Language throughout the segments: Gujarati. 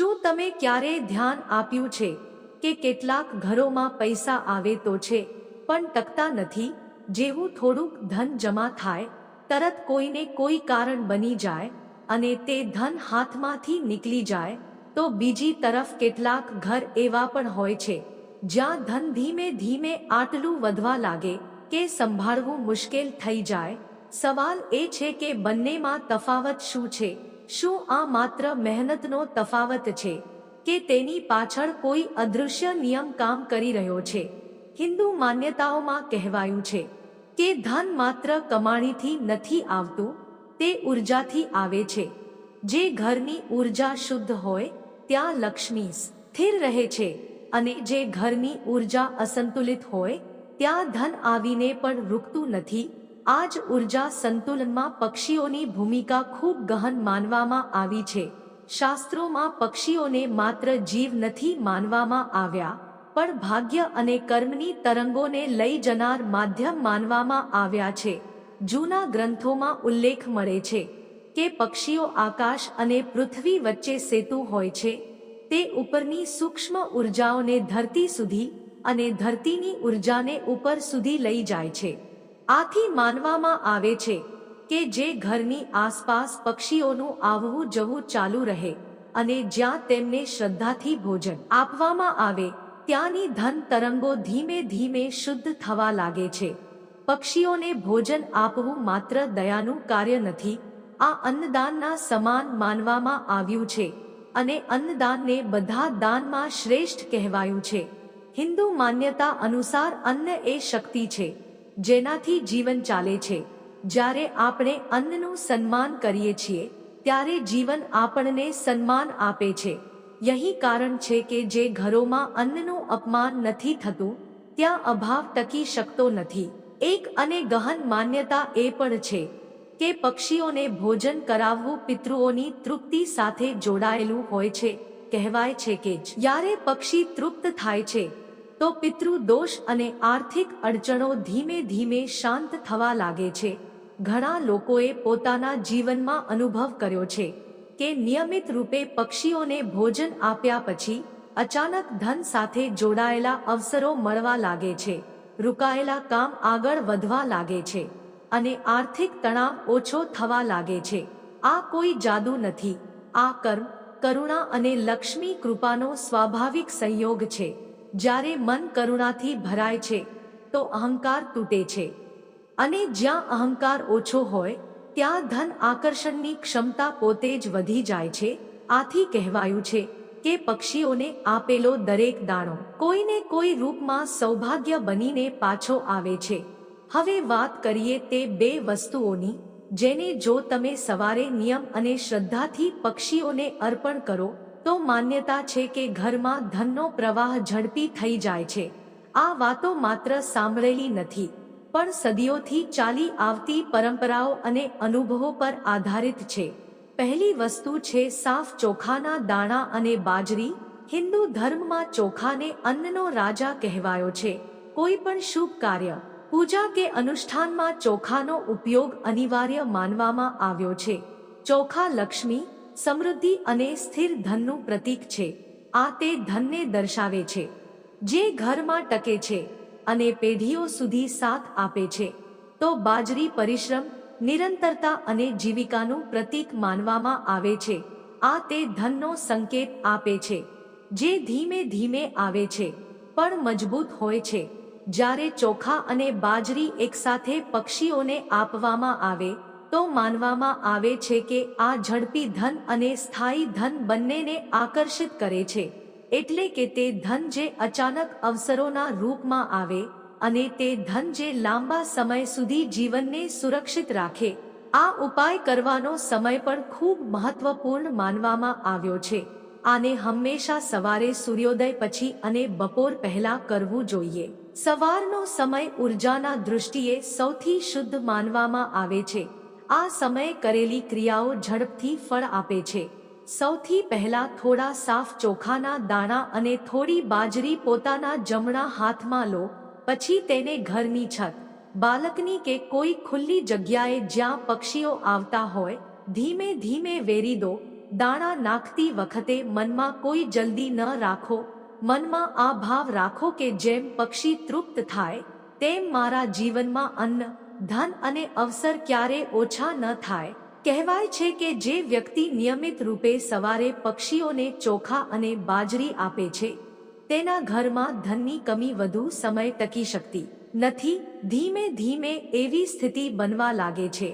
શું તમે ક્યારેય ધ્યાન આપ્યું છે કે કેટલાક ઘરોમાં પૈસા આવે તો છે, પણ ટકતા નથી, જેવું થોડુંક ધન જમા થાય, તરત કોઈને કોઈ કારણ બની જાય, અને તે ધન હાથમાંથી નીકળી જાય, તો બીજી તરફ કેટલાક ઘર એવા પણ હોય છે, જ્યાં ધન ધીમે ધીમે આટલું વધવા લાગે કે સંભાળવું મુશ્કેલ થઈ જાય. સવાલ એ છે કે બંનેમાં તફાવત શું છે? શું આ માત્ર મહેનતનો તફાવત છે કે તેની પાછળ કોઈ અદૃશ્ય નિયમ કામ કરી રહ્યો છે? હિન્દુ માન્યતાઓમાં કહેવાયું છે કે ધન માત્ર કમાણીથી નથી આવતું, તે ઉર્જાથી આવે છે. જે ઘરની ઊર્જા શુદ્ધ હોય, ત્યાં લક્ષ્મી સ્થિર રહે છે અને જે ઘરની ઊર્જા અસંતુલિત હોય, ત્યાં ધન આવીને પણ રૂકતું નથી આ જ ઊર્જા સંતુલનમાં પક્ષીઓની ભૂમિકા ખૂબ ગહન માનવામાં આવી છે. શાસ્ત્રોમાં પક્ષીઓને માત્ર જીવ નથી માનવામાં આવ્યા, પણ ભાગ્ય અને કર્મની તરંગોને લઈ જનાર માધ્યમ માનવામાં આવ્યા છે. જૂના ગ્રંથોમાં ઉલ્લેખ મળે છે કે પક્ષીઓ આકાશ અને પૃથ્વી વચ્ચે સેતુ હોય છે. તે ઉપરની સૂક્ષ્મ ઉર્જાઓને ધરતી સુધી અને ધરતીની ઉર્જાને ઉપર સુધી લઈ જાય છે. આથી માનવામાં આવે છે કે જે ઘરની આસપાસ પક્ષીઓનું આવવું જવું ચાલુ રહે અને જ્યાં તેમને શ્રદ્ધાથી ભોજન આપવામાં આવે, ત્યાંની ધન તરંગો ધીમે ધીમે શુદ્ધ થવા લાગે છે. પક્ષીઓને ભોજન આપવું માત્ર દયાનું કાર્ય નથી, આ અન્નદાનના સમાન માનવામાં આવ્યું છે અને અન્નદાનને બધા દાનમાં શ્રેષ્ઠ કહેવાયું છે. હિન્દુ માન્યતા અનુસાર અન્ન એ શક્તિ છે. જેનાથી જીવન ચાલે છે. જ્યારે આપણે અન્નનું સન્માન કરીએ છીએ, ત્યારે જીવન આપણને સન્માન આપે છે. યહી કારણ છે કે જે ઘરોમાં અન્નનું અપમાન નથી થતું, ત્યાં અભાવ ટકી શકતો નથી. એક અને ગહન માન્યતા એ પણ છે કે પક્ષીઓને ભોજન કરાવવું પિતૃઓની તૃપ્તિ સાથે જોડાયેલું હોય છે, કહેવાય છે કે જ્યારે પક્ષી તૃપ્ત થાય છે તો પિતૃ દોષ અને આર્થિક અડચણો ધીમે ધીમે શાંત થવા લાગે છે. ઘણા લોકોએ પોતાના જીવનમાં અનુભવ કર્યો છે કે નિયમિત રૂપે પક્ષીઓને ભોજન આપ્યા પછી અચાનક ધન સાથે જોડાયેલા અવસરો મળવા લાગે છે, રોકાયેલા કામ આગળ વધવા લાગે છે અને આર્થિક તણાવ ઓછો થવા લાગે છે. આ કોઈ જાદુ નથી. આ કર્મ, કરુણા અને લક્ષ્મી કૃપાનો સ્વાભાવિક સંયોગ છે. જ્યારે મન કરુણાથી ભરાય છે, તો અહંકાર તૂટે છે. અને જ્યાં અહંકાર ઓછો હોય, ત્યાં ધન આકર્ષણની ક્ષમતા પોતે જ વધી જાય છે. આથી કહેવાયું છે કે પક્ષીઓને આપેલો દરેક દાણો કોઈને કોઈ રૂપમાં સૌભાગ્ય બનીને પાછો આવે છે. હવે વાત કરીએ તે બે વસ્તુઓની, જેને જો તમે સવારે નિયમ અને શ્રદ્ધાથી પક્ષીઓને અર્પણ કરો તો માન્યતા છે કે ઘરમાં ધનનો પ્રવાહ ઝડપી થઈ જાય છે. આ વાતો માત્ર સાંભળેલી નથી, પણ સદીઓથી ચાલી આવતી પરંપરાઓ અને અનુભવો પર આધારિત છે. પહેલી વસ્તુ છે સાફ ચોખાના દાણા અને બાજરી. હિન્દુ ધર્મમાં ચોખાને અન્નનો રાજા કહેવાયો છે. કોઈ પણ શુભ કાર્ય, પૂજા કે અનુષ્ઠાનમાં ચોખાનો ઉપયોગ અનિવાર્ય માનવામાં આવ્યો છે. ચોખા લક્ષ્મી સમૃદ્ધિ અને સ્થિર ધનનું પ્રતીક છે. આ તે ધનને દર્શાવે છે, જે ઘરમાં ટકે છે અને પેઢીઓ સુધી સાથ આપે છે. તો બાજરી પરિશ્રમ, નિરંતરતા અને જીવિકાનું પ્રતીક માનવામાં આવે છે. આ તે ધનનો સંકેત આપે છે, જે ધીમે ધીમે આવે છે, પણ મજબૂત હોય છે. જ્યારે ચોખા અને બાજરી એકસાથે પક્ષીઓને આપવામાં આવે તો માનવામાં આવે છે કે આ ઝડપી ધન અને સ્થાયી ધન બંનેને આકર્ષિત કરે છે, એટલે કે તે ધન જે અચાનક અવસરોના રૂપમાં આવે અને તે ધન જે લાંબા સમય સુધી જીવનને સુરક્ષિત રાખે, આ ઉપાય કરવાનો સમય પણ ખૂબ મહત્વપૂર્ણ માનવામાં આવ્યો છે. આને હંમેશા સવારે સૂર્યોદય પછી અને બપોર પહેલા કરવું જોઈએ. સવારનો સમય ઉર્જાના દૃષ્ટિએ સૌથી શુદ્ધ માનવામાં આવે છે. આ સમયે કરેલી ક્રિયાઓ ઝડપથી ફળ આપે છે. સૌથી પહેલા થોડા સાફ ચોખાના દાણા અને થોડી બાજરી પોતાના જમણા હાથમાં લો, પછી તેને ઘરની છત, બાલકની કે કોઈ ખુલ્લી જગ્યાએ જ્યાં પક્ષીઓ આવતા હોય, ધીમે ધીમે વેરી દો, દાણા નાખતી વખતે મનમાં કોઈ જલ્દી ન રાખો, મનમાં આ ભાવ રાખો કે જેમ પક્ષી તૃપ્ત થાય, તેમ મારા જીવનમાં અન્ન ધન અને અવસર ક્યારે ઓછા ન થાય, કહેવાય છે કે જે વ્યક્તિ નિયમિત રૂપે સવારે પક્ષીઓને ચોખા અને બાજરી આપે છે, તેના ઘરમાં ધનની કમી વધુ સમય ટકી શકતી નથી, ધીમે ધીમે એવી સ્થિતિ બનવા લાગે છે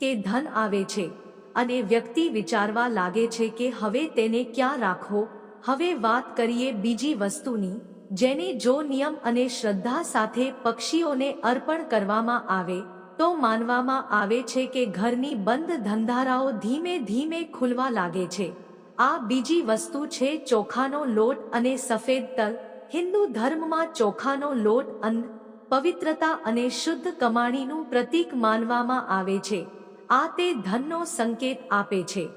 કે ધન આવે છે અને વ્યક્તિ વિચારવા લાગે છે કે હવે તેને ક્યાં રાખવો, હવે વાત કરીએ બીજી વસ્તુની જેને જો નિયમ અને શ્રદ્ધા સાથે પક્ષીઓને અર્પણ કરવામાં આવે, તો માનવામાં આવે છે કે ઘરની બંધ ધંધારાઓ ધીમે ધીમે ખુલવા લાગે છે. આ બીજી વસ્તુ છે ચોખાનો લોટ અને સફેદ તલ. હિન્દુ ધર્મમાં ચોખાનો લોટ અન્ન, પવિત્રતા અને શુદ્ધ કમાણીનું પ્રતીક માનવામાં આવે છે. આ તે ધનનો સંકેત આપે છે.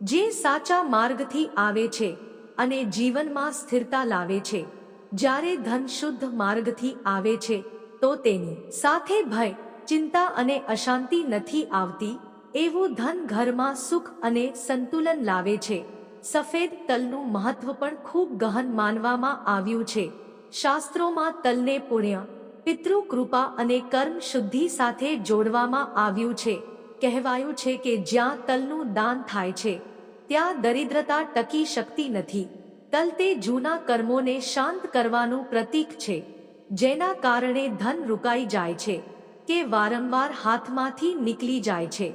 જે સાચા માર્ગથી આવે છે અને જીવનમાં સ્થિરતા લાવે છે. જ્યારે ધન શુદ્ધ માર્ગથી આવે છે, તો તેની સાથે ભય, ચિંતા અને અશાંતિ નથી આવતી, એવું ધન ઘરમાં સુખ અને સંતુલન લાવે છે. સફેદ તલનું મહત્વ પણ ખૂબ ગહન માનવામાં આવ્યું છે. શાસ્ત્રોમાં તલને પુણ્ય, પિતૃ કૃપા અને કર્મ શુદ્ધિ સાથે જોડવામાં આવ્યું છે. કહેવાયું છે કે જ્યાં તલનું દાન થાય છે, ત્યાં દરિદ્રતા ટકી શકતી નથી. તલ તે જૂના કર્મોને શાંત કરવાનું પ્રતીક છે, જેના કારણે ધન રોકાઈ જાય છે, કે વારંવાર હાથમાંથી નીકળી જાય છે.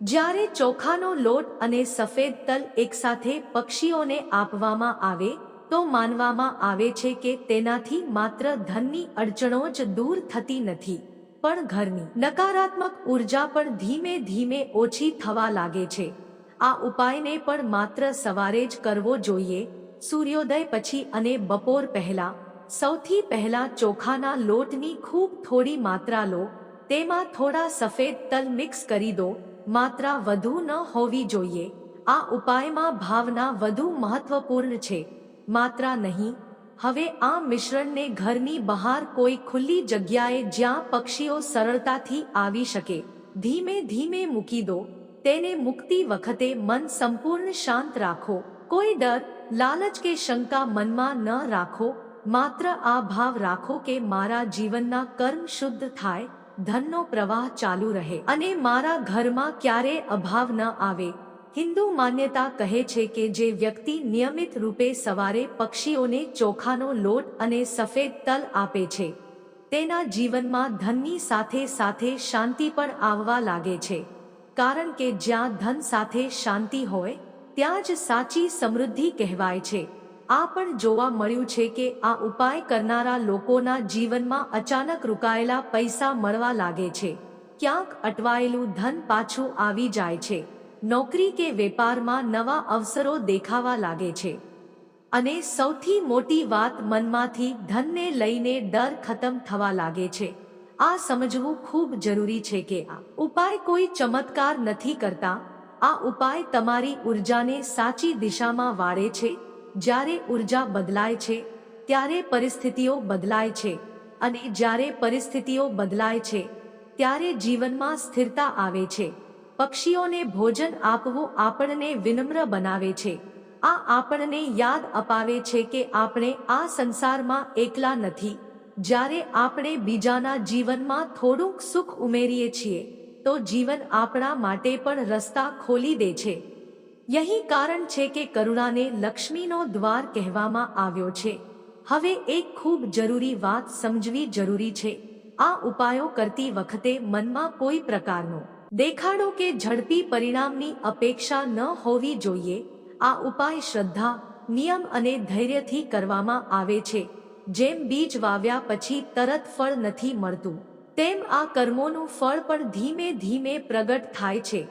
જ્યારે ચોખાનો લોટ અને સફેદ તલ એકસાથે પક્ષીઓને આપવામાં આવે, તો માનવામાં આવે છે કે તેનાથી માત્ર ધનની અડચણો જ દૂર થતી નથી, પણ ઘરની નકારાત્મક ઊર્જા પણ ધીમે ધીમે ઓછી થવા લાગે છે. આ ઉપાયને પણ માત્ર સવારે જ કરવો જોઈએ સૂર્યોદય પછી અને બપોર પહેલા, સૌથી પહેલા ચોખાના લોટની ખૂબ થોડી માત્રા લો, તેમાં થોડા સફેદ તલ મિક્સ કરી દો, માત્રા વધુ ન હોવી જોઈએ. આ ઉપાયમાં ભાવના વધુ મહત્વપૂર્ણ છે. માત્રા નહીં, હવે આ મિશ્રણને ઘરની બહાર કોઈ ખુલ્લી જગ્યાએ જ્યાં પક્ષીઓ સરળતાથી આવી શકે, ધીમે ધીમે મૂકી દો. તેને મૂકતી વખતે મન સંપૂર્ણ શાંત રાખો. કોઈ ડર લાલચ કે શંકા મનમાં ન રાખો, માત્ર આ ભાવ રાખો કે મારા જીવનના કર્મ શુદ્ધ થાય, ધનનો પ્રવાહ ચાલુ રહે અને મારા ઘરમાં ક્યારે અભાવ ન આવે. હિન્દુ માન્યતા કહે છે કે જે વ્યક્તિ નિયમિત રૂપે સવારે પક્ષીઓને ચોખાનો લોટ અને સફેદ તલ આપે છે, તેના જીવનમાં ધનની સાથે સાથે શાંતિ પણ આવવા લાગે છે. કારણ કે જ્યાં ધન સાથે શાંતિ હોય ત્યાં જ સાચી સમૃદ્ધિ કહેવાય છે. આ પણ જોવા મળ્યું છે કે આ ઉપાય કરનારા લોકોના જીવનમાં અચાનક રૂકાયેલા પૈસા મળવા લાગે છે. ક્યાંક અટવાયેલું ધન પાછું આવી જાય છે. નોકરી કે વેપારમાં નવા અવસરો દેખાવા લાગે છે. અને સૌથી મોટી વાત મનમાંથી ધનને લઈને ડર ખતમ થવા લાગે છે. આ સમજવું ખૂબ જરૂરી છે કે આ ઉપાય કોઈ ચમત્કાર નથી કરતા આ ઉપાય તમારી ઉર્જાને સાચી દિશામાં વાળે છે. જ્યારે ઊર્જા બદલાય છે, ત્યારે પરિસ્થિતિઓ બદલાય છે અને જ્યારે પરિસ્થિતિઓ બદલાય છે, ત્યારે જીવનમાં સ્થિરતા આવે છે. પક્ષીઓને ભોજન આપવું આપણને વિનમ્ર બનાવે છે. આ આપણને યાદ અપાવે છે કે આપણે આ સંસારમાં એકલા નથી. જ્યારે આપણે બીજાના જીવનમાં થોડુંક સુખ ઉમેરીએ છીએ તો જીવન આપણા માટે પણ રસ્તા ખોલી દે છે. યહી કારણ છે કે કરુણાને લક્ષ્મીનો દ્વાર કહેવામાં આવ્યો છે. હવે એક ખૂબ જરૂરી વાત સમજવી જરૂરી છે. આ ઉપાયો કરતી વખતે મનમાં કોઈ પ્રકારનો દેખાડો કે ઝડપી પરિણામની અપેક્ષા ન હોવી જોઈએ, આ ઉપાય શ્રદ્ધા, નિયમ અને ધૈર્યથી કરવામાં આવે છે. જેમ બીજ વાવ્યા પછી તરત ફળ નથી મળતું. તેમ આ કર્મોનું ફળ પણ ધીમે ધીમે પ્રગટ થાય છે.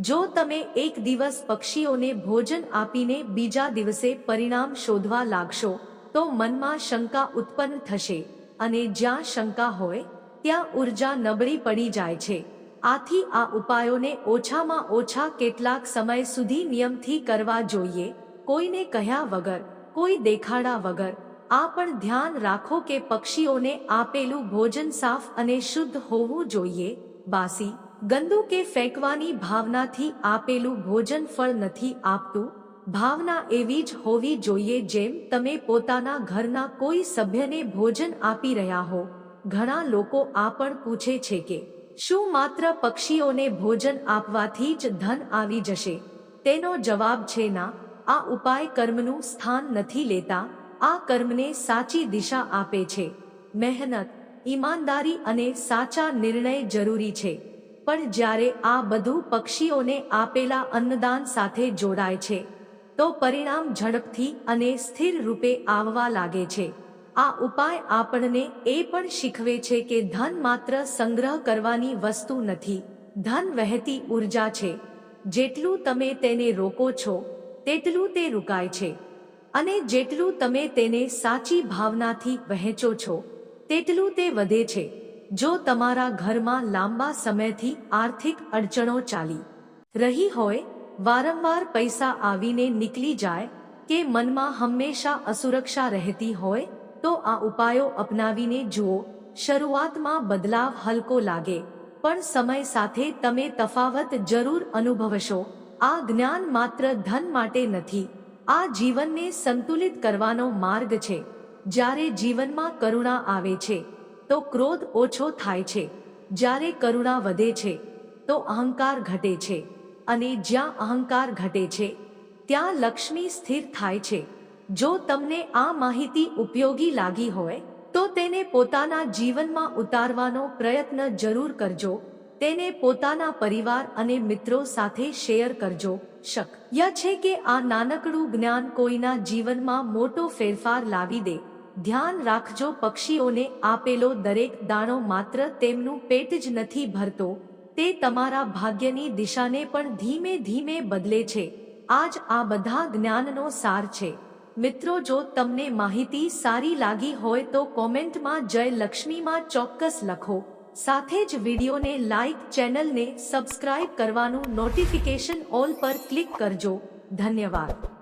જો તમે એક દિવસ પક્ષીઓને ભોજન આપીને બીજા દિવસે પરિણામ શોધવા લાગશો, તો મનમાં શંકા ઉત્પન્ન થશે અને જ્યાં શંકા હોય, ત્યાં ઊર્જા નબળી પડી જાય છે. આથી આ ઉપાયોને ઓછામાં ઓછા કેટલાક સમય સુધી નિયમથી કરવા જોઈએ, કોઈને કહ્યા વગર, કોઈ દેખાડા વગર આ પણ ધ્યાન રાખો કે પક્ષીઓને આપેલું ભોજન સાફ અને શુદ્ધ હોવું જોઈએ. બાસી, ગંદુ કે ફેંકવાની ભાવનાથી આપેલું ભોજન ફળ નથી આપતું. ભાવના એવી જ હોવી જોઈએ જેમ તમે પોતાના ઘરના કોઈ સભ્યને ભોજન આપી રહ્યા હો. ઘણા લોકો આ પણ પૂછે છે કે, શું માત્ર પક્ષીઓને ભોજન આપવાથી જ ધન આવી જશે? તેનો જવાબ છે ના. આ ઉપાય કર્મનું સ્થાન નથી લેતા. આ કર્મને સાચી દિશા આપે છે. મહેનત, ઈમાનદારી અને સાચા નિર્ણય જરૂરી છે. પણ જ્યારે આ બધું પક્ષીઓને આપેલા અન્નદાન સાથે જોડાય છે, તો પરિણામ ઝડપથી અને સ્થિર રૂપે આવવા લાગે છે. આ ઉપાય આપણને એ પણ શીખવે છે કે ધન માત્ર સંગ્રહ કરવાની વસ્તુ નથી, ધન વહેતી ઊર્જા છે. જેટલું તમે તેને રોકો છો, તેટલું તે રોકાય છે. અને જેટલું તમે તેને સાચી ભાવનાથી વહેંચો છો, તેટલું તે વધે છે. જો તમારા ઘરમાં લાંબા સમયથી આર્થિક અડચણો ચાલી રહી હોય, વારંવાર પૈસા આવીને નીકળી જાય કે મનમાં હંમેશા અસુરક્ષા રહેતી હોય, તો આ ઉપાયો અપનાવીને જુઓ, શરૂઆતમાં બદલાવ હલકો લાગે, પણ સમય સાથે તમે તફાવત જરૂર અનુભવશો. આ જ્ઞાન માત્ર ધન માટે નથી આ જીવનને સંતુલિત કરવાનો માર્ગ છે. જ્યારે જીવનમાં કરુણા આવે છે, તો ક્રોધ ઓછો થાય છે. જ્યારે કરુણા વધે છે, તો અહંકાર ઘટે છે. અને જ્યાં અહંકાર ઘટે છે, ત્યાં લક્ષ્મી સ્થિર થાય છે. જો તમને આ માહિતી ઉપયોગી લાગી હોય, તો તેને પોતાના જીવનમાં ઉતારવાનો પ્રયત્ન જરૂર કરજો. તેને પોતાના પરિવાર અને મિત્રો સાથે શેર કરજો શક્ય છે કે આ નાનકડું જ્ઞાન કોઈના જીવનમાં મોટો ફેરફાર લાવી દે. ધ્યાન રાખજો, પક્ષીઓને આપેલો દરેક દાણો માત્ર તેમનું પેટ જ નથી ભરતો, તે તમારા ભાગ્યની દિશાને પણ ધીમે ધીમે બદલે છે. આજ આ બધા જ્ઞાનનો સાર છે. મિત્રો, જો તમને માહિતી સારી લાગી હોય તો કોમેન્ટમાં જય લક્ષ્મીમાં ચોક્કસ લખો. સાથે જ વિડીયોને લાઈક ચેનલને સબસ્ક્રાઇબ કરવાનું નોટિફિકેશન ઓલ પર ક્લિક કરજો. ધન્યવાદ.